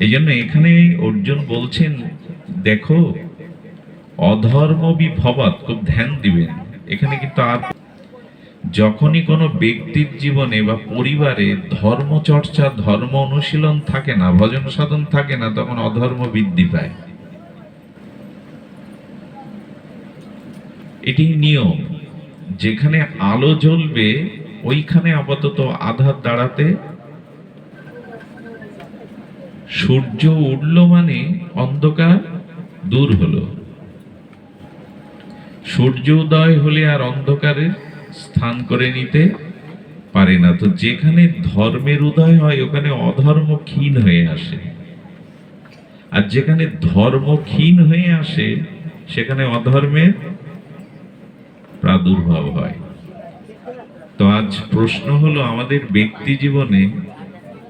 এই জন্য এখানে অর্জুন বলছেন, দেখো, অধর্ম বিভবাত, খুব ধ্যান দিবেন। এখানে কিন্তু আর যখনই কোনো ব্যক্তির জীবনে বা পরিবারে ধর্ম চর্চা ধর্ম অনুশীলন থাকে না, ভজন সাধন থাকে না, তখন অধর্ম বৃদ্ধি পায়। এটি নিয়ম। যেখানে আলো জ্বলবে, ওইখানে আপাতত আধার দাঁড়াতে সূর্য উঠল মানে অন্ধকার, দূর হলো। সূর্য উদয় হলে আর অন্ধকারের স্থান করে নিতে পারে না। তো যেখানে ধর্মের উদয় হয়, ওখানে অধর্ম ক্ষীণ হয়ে আসে। আর যেখানে ধর্ম ক্ষীণ হয়ে আসে, সেখানে অধর্মের প্রাদুর্ভাব হয়। তো আজ প্রশ্ন হলো, আমাদের ব্যক্তি জীবনে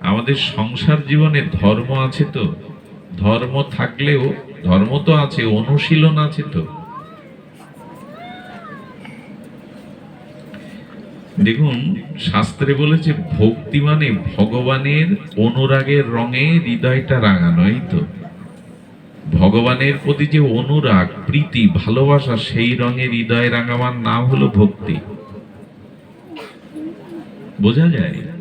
আমাদের সংসার জীবনে ধর্ম আছে তো? ধর্ম থাকলেও, ধর্ম তো আছে, অনুশীলন আছে তো? দেখুন, শাস্ত্রে বলেছে, ভক্তি মানে ভগবানের অনুরাগের রঙে হৃদয়টা রাঙানো এই তো? ভগবানের প্রতি যে অনুরাগ, প্রীতি, ভালোবাসা, সেই রঙে হৃদয় রাঙাবার নাম হলো ভক্তি। বোঝা যায়?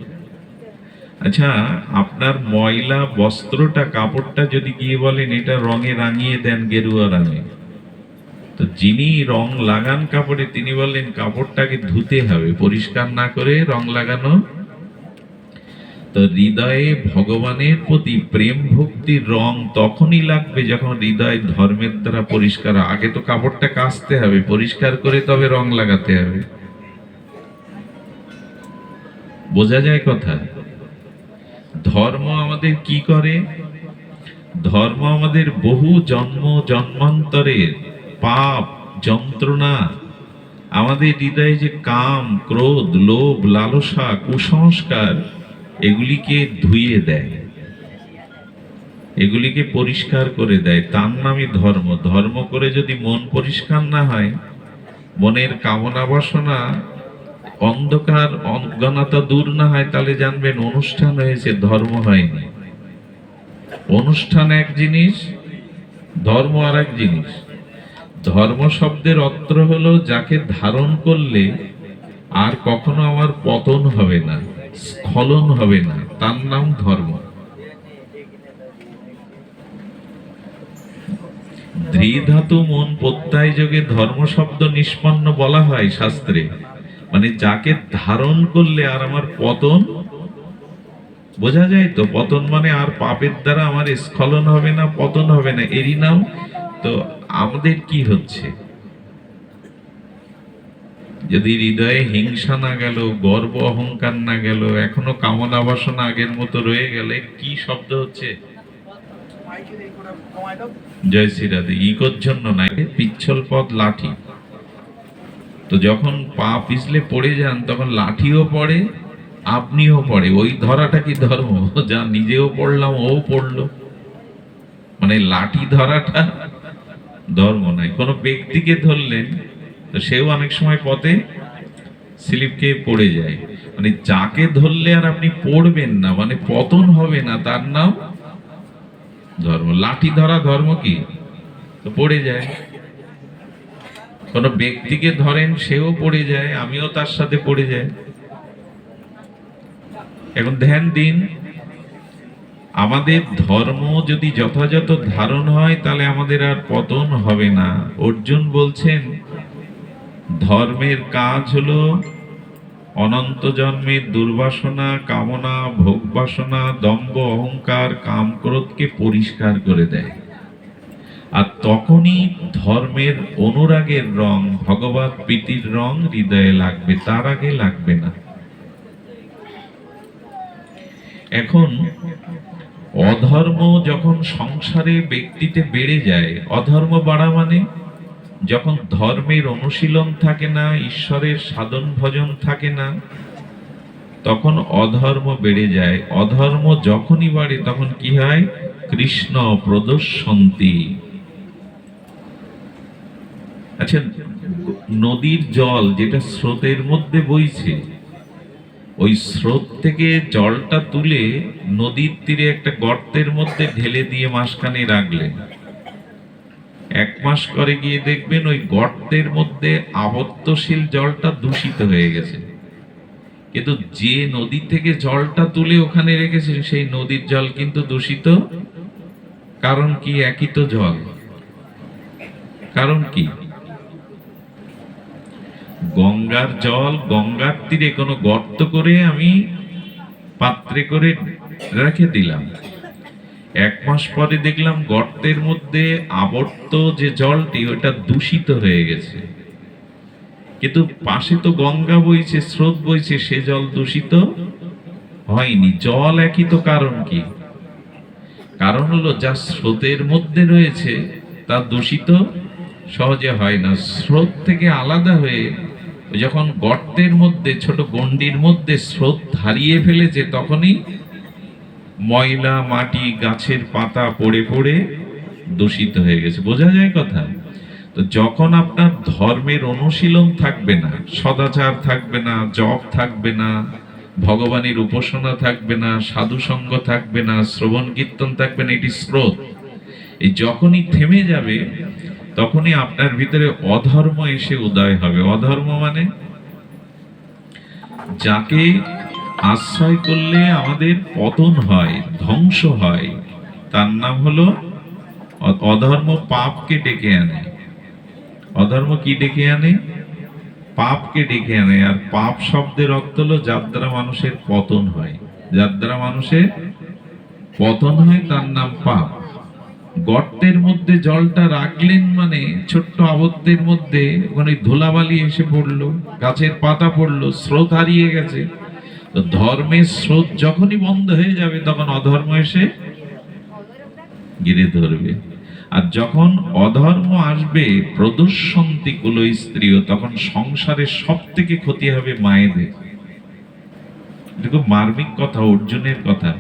আচ্ছা আপনার ময়লা, বস্ত্রটা, কাপড়টা যদি গিয়ে বলেন, এটা রঙে রাঙিয়ে দেন গেরুয়া রঙে। তো যিনি রং লাগান কাপড়ে, তিনি বললেন, কাপড়টাকে ধুতে হবে, পরিষ্কার না করে রং লাগানো। তো হৃদয়ে ভগবানের প্রতি প্রেম ভক্তির রং তখনই লাগবে যখন হৃদয় ধর্মের দ্বারা পরিষ্কার। আগে তো কাপড়টা কাচতে হবে, পরিষ্কার করে তবে রং লাগাতে হবে। বোঝা যায় কথা? ধর্ম আমাদের কি করে? ধর্ম আমাদের বহু জন্ম জন্মান্তরের পাপ, যন্ত্রণা, আমাদের হৃদয়ে যে কাম, ক্রোধ, লোভ, লালসা, কুসংস্কার, এগুলিকে ধুইয়ে দেয়। এগুলিকে পরিষ্কার করে দেয়। তার নামই ধর্ম। ধর্ম করে যদি মন পরিষ্কার না হয়, মনের কামনা বাসনা অন্ধকার অজ্ঞানতা দূর না হয়, তাহলে জানবেন অনুষ্ঠান হয়েছে, ধর্ম হয়নি। অনুষ্ঠান এক জিনিস, ধর্ম আর এক জিনিস। ধর্ম শব্দের অর্থ হলো যাকে ধারণ করলে আর কখনো আমার পতন হবে না, স্খলন হবে না, তার নাম ধর্ম। ধৃধাতু মন প্রত্যয় যোগে ধর্ম শব্দ নিষ্পন্ন বলা হয় শাস্ত্রে। মানে যাকে ধারণ করলে আর আমার পতন, বোঝা যায় তো? পতন মানে আর পাপের দ্বারা আমার স্খলন হবে না, পতন হবে না, এরই নাম? তো আমাদের কি হচ্ছে? যদি হৃদয়ে হিংসা না গেল, গর্ব অহংকার না গেল, এখনও কামনা বাসনা আগের মতো রয়ে গেলে কি শব্দ হচ্ছে? জয় শ্রীরাধে ইগোর জন্য না পিচ্ছল পথ লাঠি। তো যখন পা পিছলে পড়ে যান, তখন লাঠিও পড়ে, আপনিও পড়ে। ওই ধরাটা কি ধর্ম? যা নিজেও পড়লাম, ও পড়ল। মানে লাঠি ধরাটা ধর্ম নাই কোনো ব্যক্তিকে ধরলেন, তো সেও অনেক সময় পথে স্লিপ খেয়ে পড়ে যায়। মানে যাকে ধরলে আর আপনি পড়বেন না মানে পতন হবে না, তার নাম ধর্ম। লাঠি ধরা ধর্ম কি? তো পড়ে যায়। কোন ব্যক্তিকে ধরেন সেও পড়ে যায়, আমিও তার সাথে পড়ে যাই। এখন ধ্যান দিন, আমাদের ধর্ম যদি যথাযথ ধারণ হয়, তাহলে আমাদের আর পতন হবে না। অর্জুন বলছেন, ধর্মের কাজ হলো অনন্ত জন্মের দুর্বাসনা, কামনা ভোগ বাসনা দম্ভ, অহংকার কাম ক্রোধকে পরিষ্কার করে দেয়। আর তখনই ধর্মের অনুরাগের রং, ভগবত প্রীতির রং হৃদয়ে লাগবে, তার আগে লাগবে না। এখন অধর্ম যখন সংসারে ব্যক্তিতে বেড়ে যায়, অধর্ম বাড়া মানে যখন ধর্মের অনুশীলন থাকে না, ঈশ্বরের সাধন ভজন থাকে না, তখন অধর্ম বেড়ে যায়। অধর্ম যখনই বাড়ে, তখন কি হয়? কৃষ্ণ প্রদর্শন্তি। আচ্ছা নদীর জল যেটা স্রোতের মধ্যে বইছে, ওই স্রোত থেকে জলটা তুলে নদীর তীরে একটা গর্তের মধ্যে ঢেলে দিয়ে মাসখানে রাখলেন। এক মাস করে গিয়ে দেখবেন ওই গর্তের মধ্যে আবর্তশীল জলটা দূষিত হয়ে গেছে। কিন্তু যে নদী থেকে জলটা তুলে ওখানে রেখেছে, সেই নদীর জল কিন্তু দূষিত। কারণ কি? একই তো জল। কারণ কি? গঙ্গার জল, গঙ্গার তীরে কোনো গর্ত করে আমি পাত্রে করে রেখে দিলাম। এক মাস পরে দেখলাম গর্তের মধ্যে আবর্ত যে জলটি ওটা দূষিত হয়ে গেছে। কিন্তু পাশে তো গঙ্গা বইছে, স্রোত বইছে, সে জল দূষিত হয়নি। জল একই তো কারণ কি? কারণ হলো যা স্রোতের মধ্যে রয়েছে, তা দূষিত সহজে হয় না। স্রোত থেকে আলাদা হয়ে যখন গর্তের মধ্যে, ছোট গন্ডির মধ্যে স্রোত হারিয়ে ফেলেছে, তখনই ময়লা, মাটি, গাছের পাতা পড়ে পড়ে দূষিত হয়ে গেছে। বোঝা যায় কথা? তো যখন আপনার ধর্মের অনুশীলন থাকবে না, সদাচার থাকবে না, জপ থাকবে না, ভগবানের উপাসনা থাকবে না, সাধু সঙ্গ থাকবে না, শ্রবণ কীর্তন থাকবে না, এটি স্রোত। এই যখনই থেমে যাবে তখনই আপনার ভিতরে অধর্ম এসে উদয় হবে। অধর্ম মানে? যাকে আশ্রয় করলে আমাদের পতন হয়, ধ্বংস হয়, তার নাম হলো অধর্ম পাপকে ডেকে আনে। অধর্ম কি ডেকে আনে? পাপকে ডেকে আনে। আর পাপ শব্দের অর্থ হলো যার দ্বারা মানুষের পতন হয়। যার দ্বারা মানুষের পতন হয়, তার নাম পাপ। গর্তের মধ্যে জলটা রাখলেন মানে ছোট্ট আবদ্ধের মধ্যে ওখানে ধুলাবালি এসে পড়ল, গাছের পাতা পড়ল, স্রোত হারিয়ে গেছে। তো ধর্মের স্রোত যখনই বন্ধ হয়ে যাবে তখন অধর্ম এসে ঘিরে ধরবে। আর যখন অধর্ম আসবে প্রদর্শন্তি কুলো স্ত্রীও, তখন সংসারের সব থেকে ক্ষতি হবে মায়েদের। এটা খুব মার্মিক কথা, অর্জুনের কথা।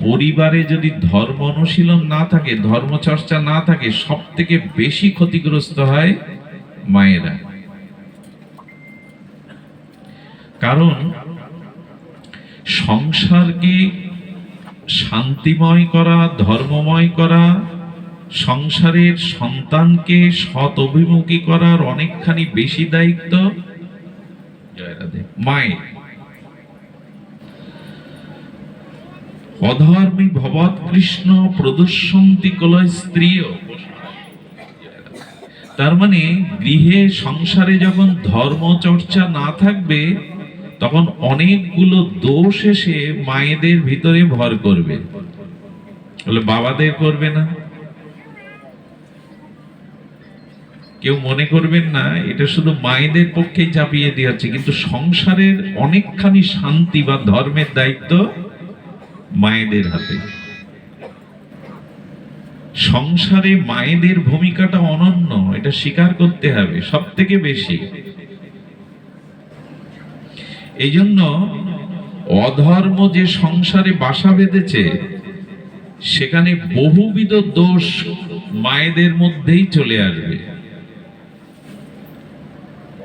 পরিবারে যদি ধর্ম অনুশীলন না থাকে ধর্ম চর্চা না থাকে সব থেকে বেশি ক্ষতিগ্রস্ত হয় মায়েরা। কারণ সংসারকে শান্তিময় করা, ধর্মময় করা, সংসারের সন্তানকে সৎ অভিমুখী করার অনেকখানি বেশি দায়িত্ব মায়ের। অধর্মী ভবৎ কৃষ্ণ প্রদর্শন্তি কলয় স্ত্রীও। তার মানে গৃহে সংসারে যখন ধর্ম চর্চা না থাকবে, তখন অনেকগুলো দোষ এসে মায়েদের ভিতরে ভর করবে। বলে, বাবাদের করবে না। কেউ মনে করবেন না, এটা শুধু মায়েদের পক্ষেই চাপিয়ে দেওয়া হচ্ছে, কিন্তু সংসারের অনেকখানি শান্তি বা ধর্মের দায়িত্ব মায়েদের হাতে। সংসারে মায়েদের ভূমিকাটা অনন্য, এটা স্বীকার করতে হবে সব থেকে বেশি। এই জন্য অধর্ম যে সংসারে বাসা বেঁধেছে, সেখানে বহুবিধ দোষ মায়েদের মধ্যেই চলে আসবে।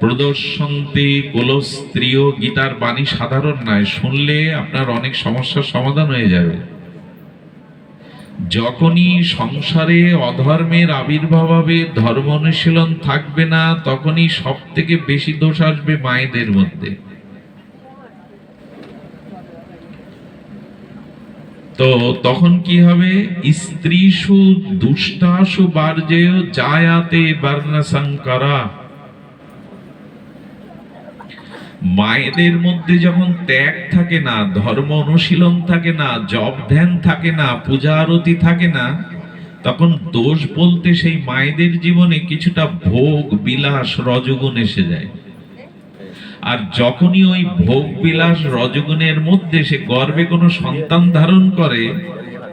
প্রদর্শন্তি কুলস্ত্রীয় গীতার বাণী সাধারণ নয়। শুনলে আপনার অনেক সমস্যার সমাধান হয়ে যাবে। যখনই সংসারে অধর্মের আবির্ভাব হবে ধর্ম অনুশীলন থাকবে না, তখনই সব থেকে বেশি দোষ আসবে মায়েদের মধ্যে। তো তখন কি হবে? স্ত্রীসু দুষ্টাসু বার্জেয় জায়াতে বর্ণ সংকরা মায়েদের মধ্যে যখন ত্যাগ থাকে না, ধর্ম অনুশীলন থাকে না জব ধ্যান থাকে না, পূজা আরতি থাকে না, তখন দোষ বলতে সেই মায়েদের জীবনে কিছুটা ভোগ, বিলাস, রজগুণ এসে যায়। আর যখনই ওই ভোগ, বিলাস, রজগুণের মধ্যে সে গর্বে কোনো সন্তান ধারণ করে,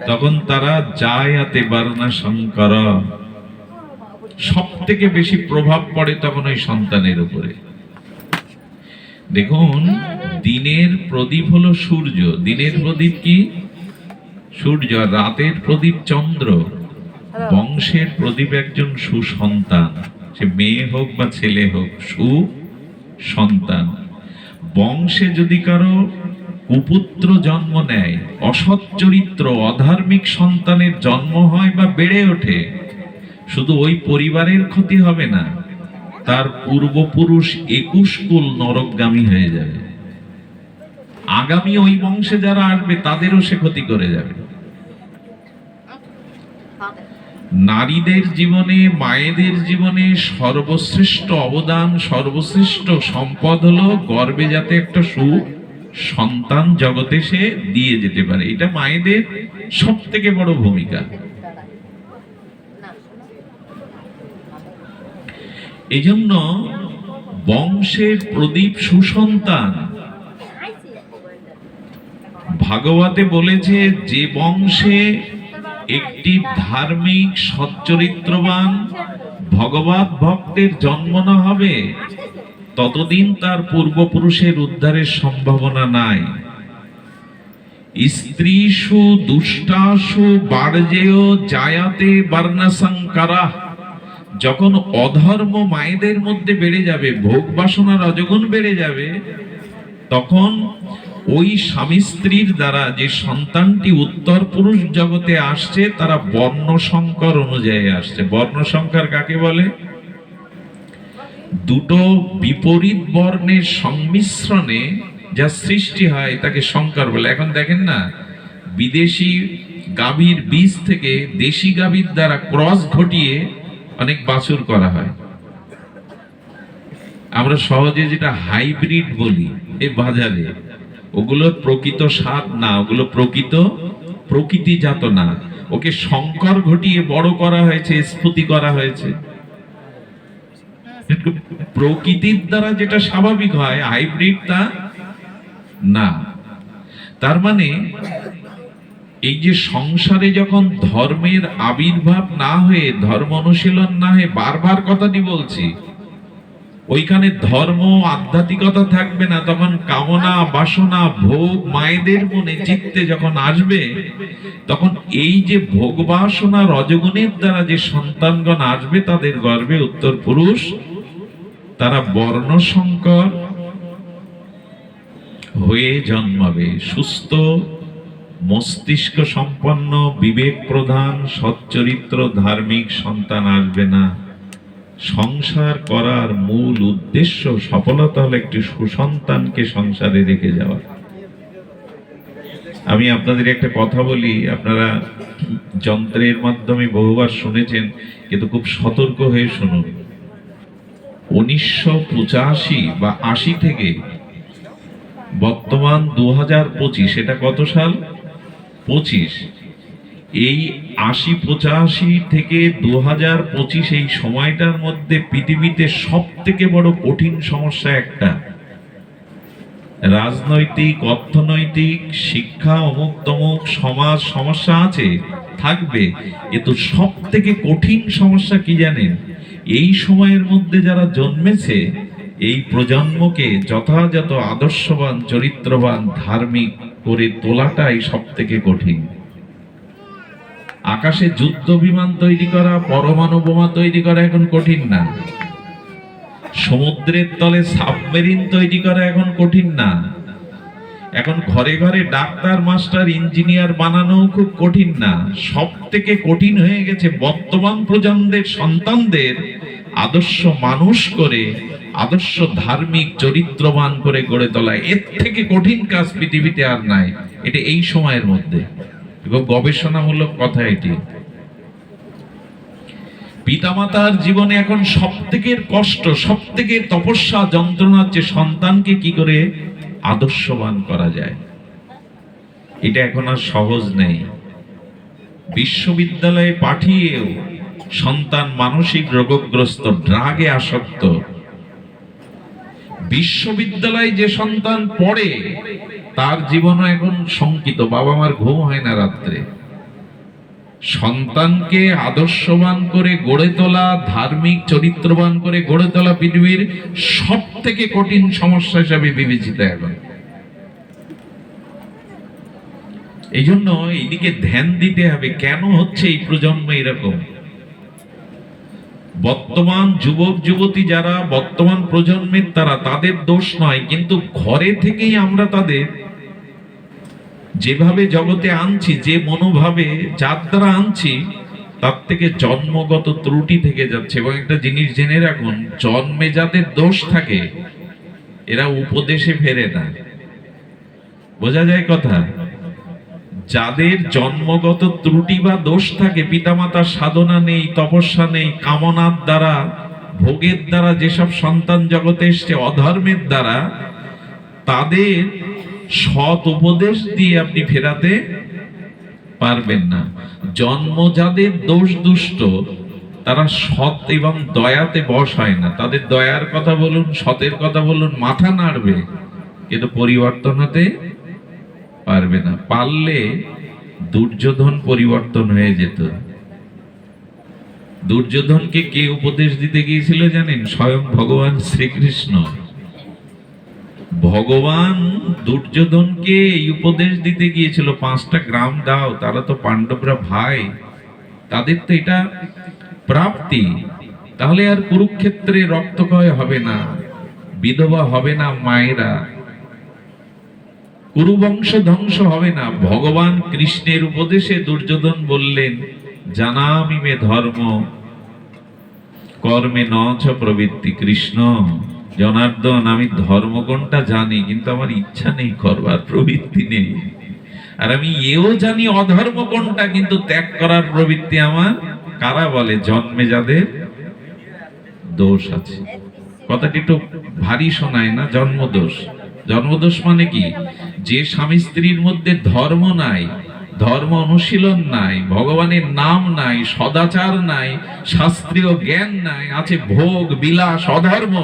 তখন তারা জায়াতে বারণা শঙ্কর সব থেকে বেশি প্রভাব পড়ে তখন ওই সন্তানের উপরে। দেখুন দিনের প্রদীপ হলো সূর্য। দিনের প্রদীপ কি? সূর্য রাতের প্রদীপ চন্দ্র। বংশের প্রদীপ একজন সুসন্তান। সে মেয়ে হোক বা ছেলে হোক সু সন্তান বংশে যদি কারও কুপুত্র জন্ম নেয় অসৎ চরিত্র অধার্মিক সন্তানের জন্ম হয় বা বেড়ে ওঠে শুধু ওই পরিবারের ক্ষতি হবে না। তার পূর্বপুরুষ একুশ কুল নরকগামী হয়ে যাবে। আগামী ওই বংশে যারা আসবে, তাদেরও সে ক্ষতি করে যাবে। নারীদের জীবনে, মায়েদের জীবনে সর্বশ্রেষ্ঠ অবদান, সর্বশ্রেষ্ঠ সম্পদ হলো গর্বে যাতে একটা সুখ সন্তান জগতে সে দিয়ে যেতে পারে। এটা মায়েদের সব থেকে বড় ভূমিকা। এই জন্য বংশের প্রদীপ সুসন্তান। ভাগবতে বলেছে যে বংশে একটি ধার্মিক সচ্চরিত্রবান ভগবত ভক্তের জন্ম না হবে, ততদিন তার পূর্বপুরুষের উদ্ধারের সম্ভাবনা নাই। স্ত্রীষু দুষ্টাসু বার্জেয় জায়াতে, বর্ণসংকারা যখন অধর্ম মায়েদের মধ্যে বেড়ে যাবে, ভোগ বাসনা রজগুণ বেড়ে যাবে, তখন ওই স্বামী স্ত্রীর দ্বারা যে সন্তানটি উত্তর পুরুষ জগতে আসছে, তারা বর্ণ সংকর অনুযায়ী আসছে। বর্ণ সংকর কাকে বলে? দুটো বিপরীত বর্ণের সংমিশ্রণে যা সৃষ্টি হয়, তাকে সংকর বলে। এখন দেখেন না, বিদেশি গাভীর বীজ থেকে দেশি গাভীর দ্বারা ক্রস ঘটিয়ে অনেক বাছুর করা হয়। আমরা সহজে যেটা হাইব্রিড বলি, এই বাজারে, ওগুলো প্রকৃত স্বাদ না, ওগুলো প্রকৃত প্রকৃতিজাত না। ওকে সংকর ঘটিয়ে বড় করা হয়েছে, স্ফুতি করা হয়েছে। প্রকৃতির দ্বারা যেটা স্বাভাবিক হয় হাইব্রিড তা না। তার মানে এই যে সংসারে যখন ধর্মের আবির্ভাব না হয়ে, ধর্ম অনুশীলন না হয়ে বারবার কথাটি বলছি, ওইখানে ধর্ম আধ্যাত্মিকতা থাকবে না, তখন কামনা, বাসনা, ভোগ মায়েদের মনে চিত্তে যখন আসবে, তখন এই যে ভোগ, বাসনা, রজগুণের দ্বারা যে সন্তানগণ আসবে তাদের গর্বে উত্তর পুরুষ, তারা বর্ণ সংকর হয়ে জন্মাবে, সুস্থ মস্তিষ্ক সম্পন্ন, বিবেক প্রধান, সচ্চরিত্র ধার্মিক সন্তান আসবে না। সংসার করার মূল উদ্দেশ্য সফলতা হলো একটি সুসন্তানকে সংসারে রেখে যাওয়া। আমি আপনাদের একটা কথা বলি, আপনারা যন্ত্রের মাধ্যমে বহুবার শুনেছেন, কিন্তু খুব সতর্ক হয়ে শুনুন। উনিশশো পঁচাশি বা আশি থেকে বর্তমান দু হাজার পঁচিশ, এটা কত সাল? পঁচিশ। এই আশি পঁচাশি থেকে দু হাজার পঁচিশ এই সময়টার মধ্যে পৃথিবীতে সব থেকে বড় কঠিন সমস্যা একটা। রাজনৈতিক, অর্থনৈতিক, শিক্ষা, অমুক তমুক সমাজ সমস্যা আছে, থাকবে। কিন্তু সব থেকে কঠিন সমস্যা কি জানেন? এই সময়ের মধ্যে যারা জন্মেছে, এই প্রজন্মকে যথাযথ আদর্শবান, চরিত্রবান, ধার্মিক করে তোলাটাই সব থেকে কঠিন। আকাশে যুদ্ধ বিমান তৈরি করা, পরমাণু বোমা তৈরি করা এখন কঠিন না। সমুদ্রের তলে সাবমেরিন তৈরি করা এখন কঠিন না। এখন ঘরে ঘরে ডাক্তার, মাস্টার, ইঞ্জিনিয়ার বানানো খুব কঠিন না। সব থেকে কঠিন হয়ে গেছে বর্তমান প্রজন্মের সন্তানদের আদর্শ মানুষ করে আদর্শ ধার্মিক চরিত্রবান করে গড়ে তোলা, এর থেকে কঠিন কাজ পৃথিবীতে আর নাই। এটা এই সময়ের মধ্যে। এবং গবেষণামূলক কথা এটি। পিতামাতার জীবনে এখন সব থেকে কষ্ট সব থেকে তপস্যা যন্ত্রণা হচ্ছে সন্তানকে কি করে আদর্শবান করা যায়, এটা এখন আর সহজ নেই। বিশ্ববিদ্যালয়ে পাঠিয়েও সন্তান মানসিক রোগগ্রস্ত, ড্রাগে আসক্ত বিশ্ববিদ্যালয়ে যে সন্তান পড়ে, তার জীবনও এখন শঙ্কিত বাবা মার ঘুম হয় না রাত্রে। সন্তানকে আদর্শবান করে গড়ে তোলা, ধার্মিক চরিত্রবান করে গড়ে তোলা পৃথিবীর সব থেকে কঠিন সমস্যা হিসাবে বিবেচিত এখন। এই জন্য এইদিকে ধ্যান দিতে হবে, কেন হচ্ছে এই প্রজন্ম এরকম? বর্তমান যুবক, যুবতী যারা বর্তমান প্রজন্মের, তারা তাদের দোষ নয়। কিন্তু ঘরে থেকেই আমরা তাদের যেভাবে জগতে আনছি, যে মনোভাবে, যার দ্বারা আনছি, তার থেকে জন্মগত ত্রুটি থেকে যাচ্ছে। এবং একটা জিনিস জেনে রাখুন, জন্মে যাদের দোষ থাকে, এরা উপদেশে ফেরে না। বোঝা যায় কথা? যাদের জন্মগত ত্রুটি বা দোষ থাকে, পিতামাতার সাধনা নেই, তপস্যা নেই, কামনার দ্বারা, ভোগের দ্বারা যেসব সন্তান জগতে এসছে, অধর্মের দ্বারা, তাদের সৎ উপদেশ দিয়ে আপনি ফেরাতে পারবেন না। জন্ম যাদের দোষ দুষ্ট, তারা সৎ এবং দয়াতে বশ হয় না। তাদের দয়ার কথা বলুন, সতের কথা বলুন, মাথা নাড়বে, কিন্তু পরিবর্তন হতে পারবে না। পারলে দুর্যোধন পরিবর্তন হয়ে যেত। দুর্যোধনকে কে উপদেশ দিতে গিয়েছিল জানেন? স্বয়ং ভগবান শ্রীকৃষ্ণ। ভগবান দুর্যোধনকে এই উপদেশ দিতে গিয়েছিল, পাঁচটা গ্রাম দাও, তারা তো পাণ্ডবরা ভাই, তাদের তো এটা প্রাপ্তি। তাহলে আর কুরুক্ষেত্রে রক্তক্ষয় হবে না, বিধবা হবে না মায়েরা। কুরুবংশ ধ্বংস হবে না। ভগবান কৃষ্ণের উপদেশে দুর্যোধন বললেন, জানামি মে ধর্ম, কর্মে ন প্রবৃত্তি কৃষ্ণ। জনার্দন, আমি ধর্ম জানি, কিন্তু আমার ইচ্ছা নেই করবার, প্রবৃত্তি নেই। আর আমি এও জানি অধর্ম কোনটা, কিন্তু ত্যাগ করার প্রবৃত্তি আমার। কারা বলে? জন্মে যাদের দোষ আছে। কথাটি একটু ভারী শোনায় না, জন্মদোষ। জন্মদোষ মানে কি? যে স্বামী স্ত্রীর মধ্যে ধর্ম নাই, ধর্ম অনুশীলন নাই, ভগবানের নাম নাই, সদাচার নাই, শাস্ত্রীয় জ্ঞান নাই, আছে ভোগ, বিলাস, অধর্ম,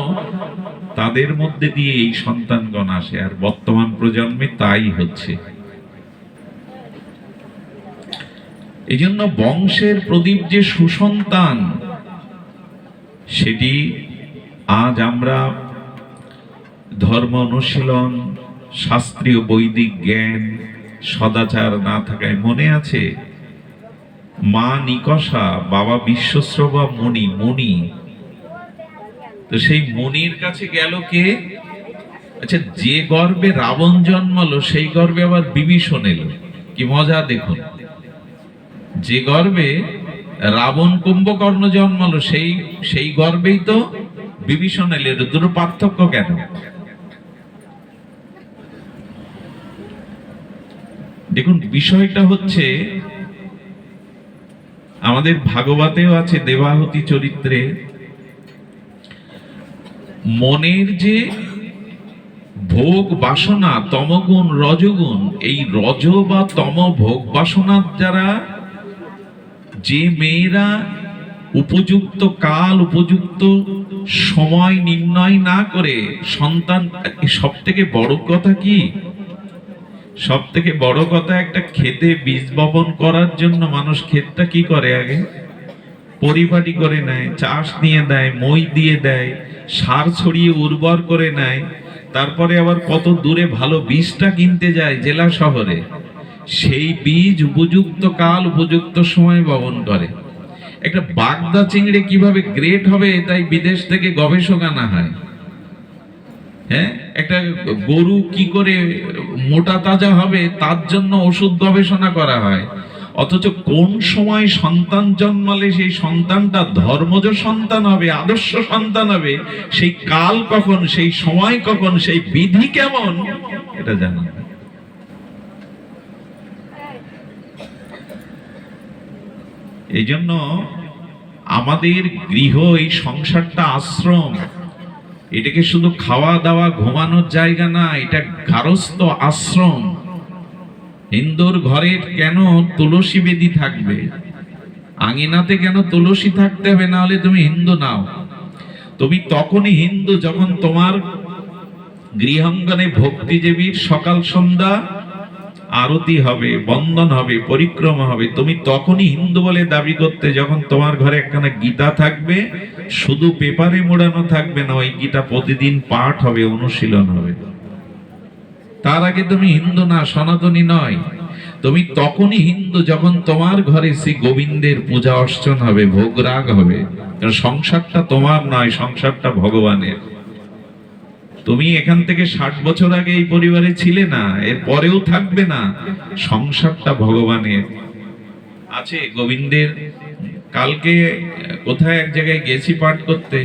তাদের মধ্যে দিয়ে এই সন্তানগণ আসে। আর বর্তমান প্রজন্মে তাই হচ্ছে। এই জন্য বংশের প্রদীপ যে সুসন্তান, সেটি আজ আমরা ধর্ম অনুশীলন শাস্ত্রীয় বৈদিক জ্ঞান সদাচার না থাকায় মনে আছে? মা নিকষা, বাবা বিশ্বশ্রবা মুনি মুনি তো সেই মুনির কাছে গেল কে? আচ্ছা যে গর্বে রাবণ জন্মালো, সেই গর্বে আবার বিভীষণ এলো। কি মজা, দেখুন। যে গর্বে রাবণ কুম্ভকর্ণ জন্মালো, সেই সেই গর্বেই তো বিভীষণ এলো। দুটো পার্থক্য কেন? দেখুন, বিষয়টা হচ্ছে আমাদের ভাগবতেও আছে দেবাহুতি চরিত্রে, মনের যে ভোগ বাসনা, তমগুণ, রজগুণ, এই রজ বা তম ভোগ বাসনার দ্বারা যে মেয়েরা উপযুক্ত কাল, উপযুক্ত সময় নির্ণয় না করে সন্তান সব থেকে বড় কথা কি? সব থেকে বড় কথা একটা খেতে বীজ বপন করার জন্য মানুষ ক্ষেতটা কি করে আগে? পরিপাটি করে নেয়, চাষ নিয়ে দেয়, মই দিয়ে দেয়, সার ছড়িয়ে উর্বর করে নেয়, তারপরে আবার কত দূরে ভালো বীজটা কিনতে যায় জেলা শহরে। সেই বীজ উপযুক্ত কাল, উপযুক্ত সময় বপন করে। একটা বাগদা চিংড়ি কীভাবে গ্রেট হবে, তাই বিদেশ থেকে গবেষক আনা হয়। হ্যাঁ? একটা গরু কি করে মোটা তাজা হবে, তার জন্য ওষুধ গবেষণা করা হয়। অথচ কোন সময় সন্তান জন্মালে সেই সন্তানটা ধর্মজ সন্তান হবে, আদর্শ সন্তান হবে, সেই কাল কখন, সেই সময় কখন, সেই বিধি কেমন? এটা জানা এই জন্য আমাদের গৃহ এই সংসারটা আশ্রম। এটাকে শুধু খাওয়া দাওয়া ঘুমানোর জায়গা না, এটা গারস্থ আশ্রম। হিন্দুর ঘরের কেন তুলসী বেদি থাকবে? আঙিনাতে কেন তুলসী থাকতে হবে? না হলে তুমি হিন্দু নাও। তুমি তখনই হিন্দু যখন তোমার গৃহাঙ্গনে ভক্তিজীবীর সকাল সন্ধ্যা আরতি হবে, বন্দন হবে, পরিক্রমা হবে। তুমি তখনই হিন্দু বলে দাবি করতে, যখন তোমার ঘরে একখানা গীতা থাকবে, শুধু পেপারে মোড়ানো থাকবে না, ওই গীতা প্রতিদিন পাঠ হবে, অনুশীলন হবে। তার আগে তুমি হিন্দু না, সনাতনী নয়। তুমি তখনই হিন্দু যখন তোমার ঘরে শ্রী গোবিন্দের পূজা অর্চন হবে ভোগরাগ হবে। সংসারটা তোমার নয়, সংসারটা ভগবানের। তুমি এখান থেকে ষাট বছর আগে এই পরিবারে ছিলে না, এর পরেও থাকবে না। সংসারটা ভগবানের। আছে গোবিন্দের, কালকে কোথায় এক জায়গায় গেছি পাঠ করতে।